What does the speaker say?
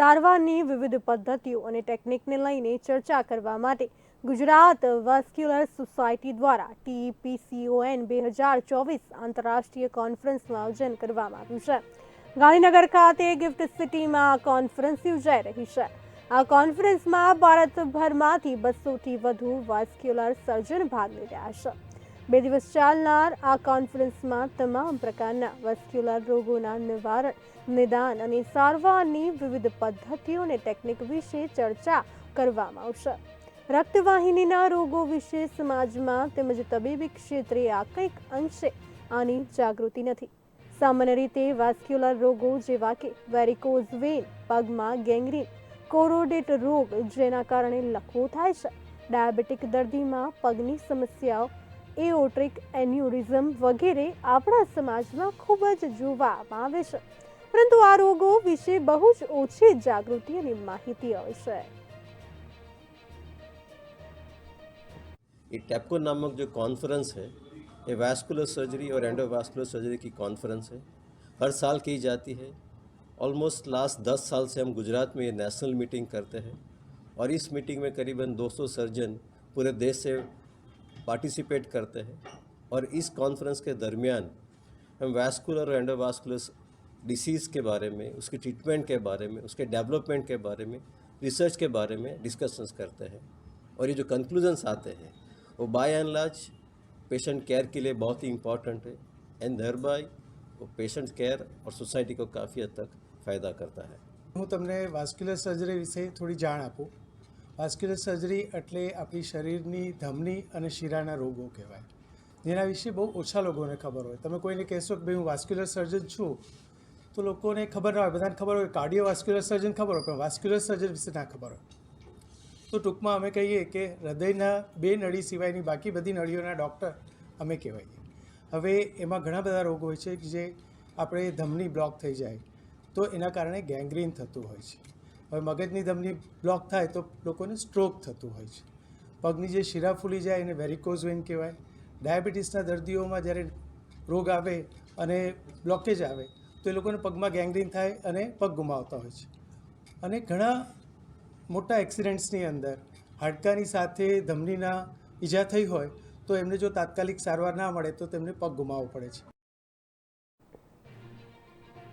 સારવારની વિવિધ પદ્ધતિઓ અને ટેકનિકને લઈને ચર્ચા કરવા માટે ગુજરાત વાસ્ક્યુલર સોસાયટી દ્વારા ટીપીસીઓએન બે હજાર ચોવીસ આંતરરાષ્ટ્રીય કોન્ફરન્સનું આયોજન કરવામાં આવ્યું છે. ગાંધીનગર ખાતે ગિફ્ટ સિટીમાં કોન્ફરન્સ યોજાઈ રહી છે. આ કોન્ફરન્સમાં ભારતભરમાંથી બસોથી વધુ વાસ્ક્યુલર સર્જન ભાગ લઈ રહ્યા છે. બે દિવસ ચાલનાર આ કોન્ફરન્સમાં તમામ પ્રકારના વેસ્ક્યુલર રોગોના નિવારણ, નિદાન અને સારવારની વિવિધ પદ્ધતિઓ અને ટેકનિક વિશે ચર્ચા કરવામાં આવશે. રક્તવાહિનીના રોગો વિશે સમાજમાં તેમજ તબીબી ક્ષેત્રે આ કંઈક અંશે આની જાગૃતિ નથી. સામાન્ય રીતે વાસ્ક્યુલર રોગો જેવા કે વેરિકોઝ વેન પગમાં ગેંગ્રીન કોરોડેટ રોગ જેના કારણે લકવો થાય છે. ડાયાબિટીક દર્દીમાં પગની સમસ્યાઓ એઓટ્રિક એન્યુરિઝમ વગેરે આપણા સમાજમાં ખૂબ જ જોવામાં આવે છે પરંતુ આ રોગો વિશે બહુ જ ઓછી જાગૃતિ અને માહિતી હોય છે ये टैपको नामक जो कॉन्फ्रेंस है ये वैस्कुलर सर्जरी और एंडोवास्कुलर सर्जरी की कॉन्फ्रेंस है हर साल की जाती है ऑलमोस्ट लास्ट दस साल से हम गुजरात में ये नेशनल मीटिंग करते हैं और इस मीटिंग में करीबन 200 सर्जन पूरे देश से पार्टिसिपेट करते हैं और इस कॉन्फ्रेंस के दरमियान हम वैस्कुलर और एंडोवास्कुलर डिसीज़ के बारे में उसके ट्रीटमेंट के बारे में उसके डेवलपमेंट के बारे में रिसर्च के बारे में डिस्कशंस करते हैं और ये जो कंक्लूजन्स आते हैं वो by and large patient care के लिए बहुत ही इम्पॉर्टेंट है एंड देर बाय वो पेशेंट केयर और सोसाइटी को काफ़ी हद तक फ़ायदा करता है હું તમને વાસ્ક્યુલર સર્જરી વિશે થોડી જાણ આપું વાસ્ક્યુલર સર્જરી એટલે આપણી શરીરની ધમની અને શીરાના રોગો કહેવાય. જેના વિશે બહુ ઓછા લોકોને ખબર હોય. તમે કોઈને કહેશો કે ભાઈ હું વાસ્ક્યુલર સર્જન છું, તો લોકોને ખબર ના હોય. બધાને ખબર હોય કાર્ડિયો વાસ્ક્યુલર સર્જન ખબર હોય, પણ વાસ્ક્યુલર સર્જન વિશે ના ખબર હોય. તો ટૂંકમાં અમે કહીએ કે હૃદયના બે નળી સિવાયની બાકી બધી નળીઓના ડૉક્ટર અમે કહેવાઈએ. હવે એમાં ઘણા બધા રોગ હોય છે કે જે આપણે ધમની બ્લોક થઈ જાય, તો એના કારણે ગેંગ્રીન થતું હોય છે. હવે મગજની ધમની બ્લોક થાય તો લોકોને સ્ટ્રોક થતું હોય છે. પગની જે શીરા ફૂલી જાય એને વેરિકોઝ વેન કહેવાય. ડાયાબિટીસના દર્દીઓમાં જ્યારે રોગ આવે અને બ્લોકેજ આવે તો એ લોકોને પગમાં ગેંગ્રીન થાય અને પગ ગુમાવતા હોય છે. અને ઘણા મોટા એક્સિડન્ટ્સની અંદર હાડકાની સાથે ધમનીના ઈજા થઈ હોય તો એમને જો તાત્કાલિક સારવાર ના મળે તો તેમને પગ ગુમાવવો પડે છે.